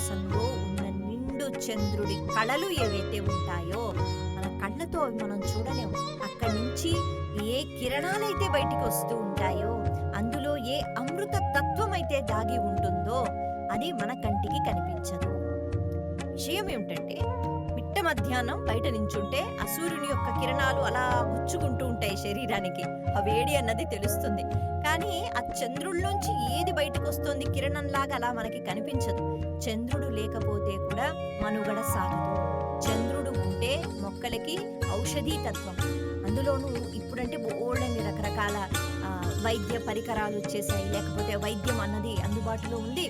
ఆకాశంలో ఉన్న నిండు చంద్రుడి కళలు ఏవైతే ఉంటాయో మన కళ్ళతో అవి మనం చూడలేము. అక్కడి నుంచి ఏ కిరణాలైతే బయటికి వస్తూ ఉంటాయో అందులో ఏ అమృత తత్వం అయితే దాగి ఉంటుందో అది మన కంటికి కనిపించదు. విషయం ఏమిటంటే మిట్ట మధ్యాహ్నం బయట నించుంటే ఆ సూర్యుని యొక్క కిరణాలు అలా గుచ్చుకుంటూ ఉంటాయి శరీరానికి. ఆ వేడి అన్నది తెలుస్తుంది. కానీ ఆ చంద్రుల్లోంచి ఏది బయటకు వస్తుంది కిరణం లాగా అలా మనకి కనిపించదు. చంద్రుడు లేకపోతే కూడా మనుగడ సాగదు. చంద్రుడు ఉంటే మొక్కలకి ఔషధీ తత్వం. అందులోనూ ఇప్పుడంటే బోళ్ళని రకరకాల వైద్య పరికరాలు వచ్చేసాయి. లేకపోతే వైద్యం అన్నది అందుబాటులో ఉంది.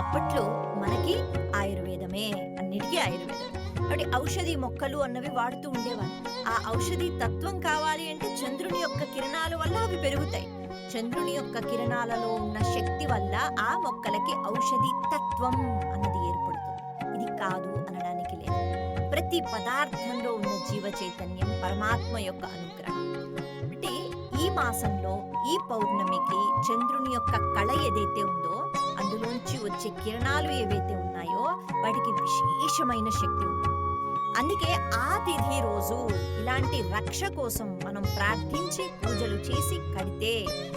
అప్పట్లో మనకి ఆయుర్వేదమే అన్నిటికీ ఆయుర్వేదం. అంటే ఔషధి మొక్కలు అన్నవి వాడుతూ ఉండేవారు. ఆ ఔషధి తత్వం కావాలి అంటే చంద్రుని యొక్క కిరణాల వల్ల అవి పెరుగుతాయి. చంద్రుని యొక్క కిరణాలలో ఉన్న శక్తి వల్ల ఆ మొక్కలకి ఔషధి తత్వం అన్నది ఏర్పడుతుంది. ఇది కాదు అనడానికి లేదు. ప్రతి పదార్థంలో ఉన్న జీవ చైతన్యం పరమాత్మ యొక్క అనుగ్రహం. అంటే ఈ మాసంలో ఈ పౌర్ణమికి చంద్రుని యొక్క కళ ఏదైతే ఉందో అందులోంచి వచ్చే కిరణాలు ఏవైతే ఉన్నాయో వాటికి విశేషమైన శక్తి ఉంది అందుకే ఆ తిథి రోజు ఇలాంటి రక్ష కోసం మనం ప్రార్థించి పూజలు చేసి కడితే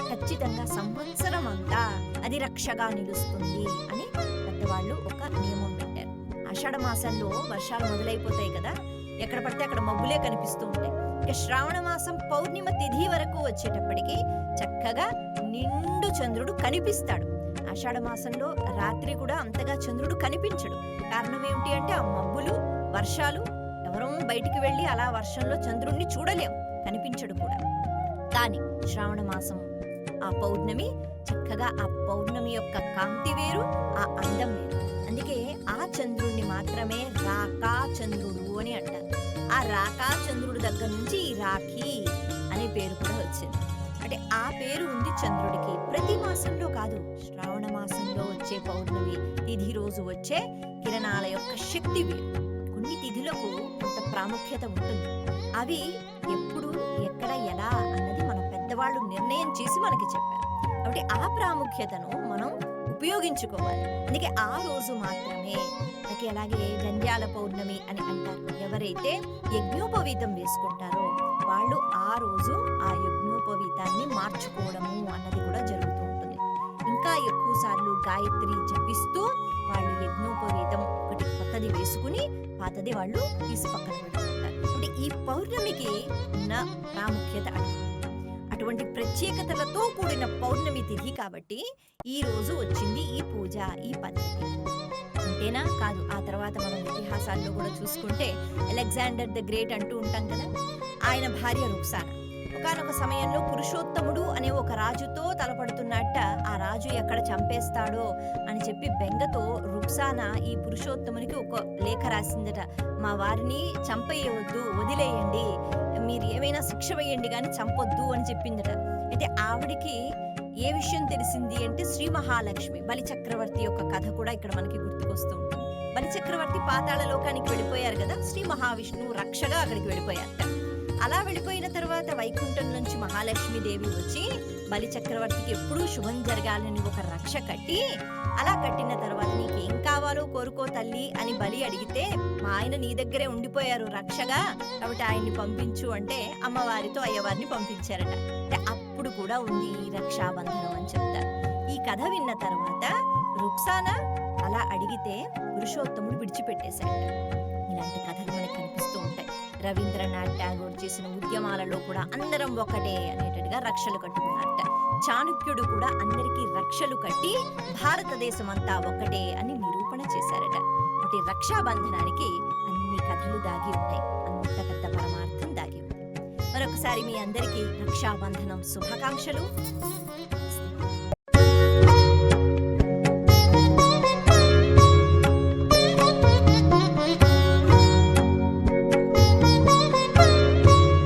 ఖచ్చితంగా సంవత్సరం అంతా అది రక్షగా నిలుస్తుంది అని పెద్దవాళ్ళు ఒక నియమం పెట్టారు. ఆషాఢ మాసంలో వర్షాలు మొదలైపోతాయి కదా ఎక్కడ పడితే అక్కడ మబ్బులే కనిపిస్తూ ఉంటాయి. ఇక శ్రావణ మాసం పౌర్ణిమ తిథి వరకు వచ్చేటప్పటికి చక్కగా నిండు చంద్రుడు కనిపిస్తాడు. ఆషాఢ మాసంలో రాత్రి కూడా అంతగా చంద్రుడు కనిపించడు. కారణం ఏమిటి అంటే ఆ మబ్బులు వర్షాలు ఎవరూ బయటికి వెళ్ళి అలా వర్షంలో చంద్రుణ్ణి చూడలేం కనిపించడు కూడా. కానీ శ్రావణ మాసం ఆ పౌర్ణమి చక్కగా ఆ పౌర్ణమి యొక్క కాంతి వేరు ఆ అందం వేరు. అందుకే ఆ చంద్రుణ్ణి మాత్రమే రాకా చంద్రుడు అని అంటారు. ఆ రాకా చంద్రుడి దగ్గర నుంచి ఈ రాఖీ అనే పేరు కూడా వచ్చింది. అంటే ఆ పేరు ఉంది చంద్రుడికి. ప్రతి మాసంలో కాదు శ్రావణ మాసంలో వచ్చే పౌర్ణమి తిథి రోజు వచ్చే కిరణాల యొక్క శక్తి వేరు. కొన్ని తిథులకు కొంత ప్రాముఖ్యత ఉంటుంది. అవి ఎప్పుడు ఎక్కడ ఎలా అన్నది మన పెద్దవాళ్ళు నిర్ణయం చేసి మనకి చెప్పారు. కాబట్టి ఆ ప్రాముఖ్యతను మనం ఉపయోగించుకోవాలి. అందుకే ఆ రోజు మాత్రమే మనకి అలాగే జంధ్యాల పౌర్ణమి అని అంటారు. ఎవరైతే యజ్ఞోపవీతం వేసుకుంటారో వాళ్ళు ఆ రోజు ఆ యజ్ఞోపవీతాన్ని మార్చుకోవడము అన్నది కూడా జరుగుతూ ఉంటుంది. ఇంకా ఎక్కువ సార్లు గాయత్రి జపిస్తూ వాళ్ళు యజ్ఞోపవీతం పాతది వాళ్ళు తీసి పక్కన పెట్టుకుంటారు. అంటే ఈ పౌర్ణమికి నా ప్రాముఖ్యత అటువంటి అటువంటి ప్రత్యేకతలతో కూడిన పౌర్ణమి తిథి కాబట్టి ఈ రోజు వచ్చింది ఈ పూజ ఈ పద్ధతి అంతేనా? కాదు ఆ తర్వాత మనం ఇతిహాసాల్లో కూడా చూసుకుంటే అలెగ్జాండర్ ద గ్రేట్ అంటూ ఉంటాం కదా? ఆయన భార్య రుక్సానా? ఒకనొక సమయంలో పురుషోత్తముడు అనే ఒక రాజుతో తలపడుతున్నట్ట ఆ రాజు ఎక్కడ చంపేస్తాడో అని చెప్పి బెంగతో రుక్సానా ఈ పురుషోత్తమునికి ఒక లేఖ రాసిందట. మా వారిని చంపేయవద్దు వదిలేయండి మీరు ఏమైనా శిక్ష వేయండి కానీ చంపొద్దు అని చెప్పిందట. అయితే ఆవిడికి ఏ విషయం తెలిసింది అంటే శ్రీ మహాలక్ష్మి బలి చక్రవర్తి యొక్క కథ కూడా ఇక్కడ మనకి గుర్తుకొస్తూ ఉంటుంది. బలి చక్రవర్తి పాతాళ లోకానికి వెళ్ళిపోయారు కదా శ్రీ మహావిష్ణువు రక్షగా అక్కడికి వెళ్ళిపోయారు అలా వెళ్ళిపోయిన తర్వాత వైకుంఠం నుంచి మహాలక్ష్మీదేవి వచ్చి బలి చక్రవర్తికి ఎప్పుడూ శుభం జరగాలని ఒక రక్ష కట్టి అలా కట్టిన తర్వాత నీకేం కావాలో కోరుకో తల్లి అని బలి అడిగితే మా ఆయన నీ దగ్గరే ఉండిపోయారు రక్షగా. కాబట్టి ఆయన్ని పంపించు అంటే అమ్మవారితో అయ్యవారిని పంపించారట. అంటే అప్పుడు కూడా ఉంది ఈ రక్షాబంధనం అని చెప్తారు. ఈ కథ విన్న తర్వాత రుక్సానా అలా అడిగితే పురుషోత్తముడు విడిచిపెట్టేశాడు ఇలాంటి కథలు మనకు కనిపిస్తూ ఉంటాయి. రవీంద్రనాథ్ ఠాగూర్ చేసిన ఉద్యమాలలో కూడా అందరం ఒకటే అనేటట్టుగా రక్షలు కట్టుకున్నారట. చాణుక్యుడు కూడా అందరికీ రక్షలు కట్టి భారతదేశం అంతా ఒకటే అని నిరూపణ చేశారట. అంటే రక్షాబంధనానికి అన్ని కథలు దాగి ఉన్నాయి అంత పెద్ద పరమార్థం దాగి ఉంది మరొకసారి మీ అందరికీ రక్షాబంధనం శుభాకాంక్షలు.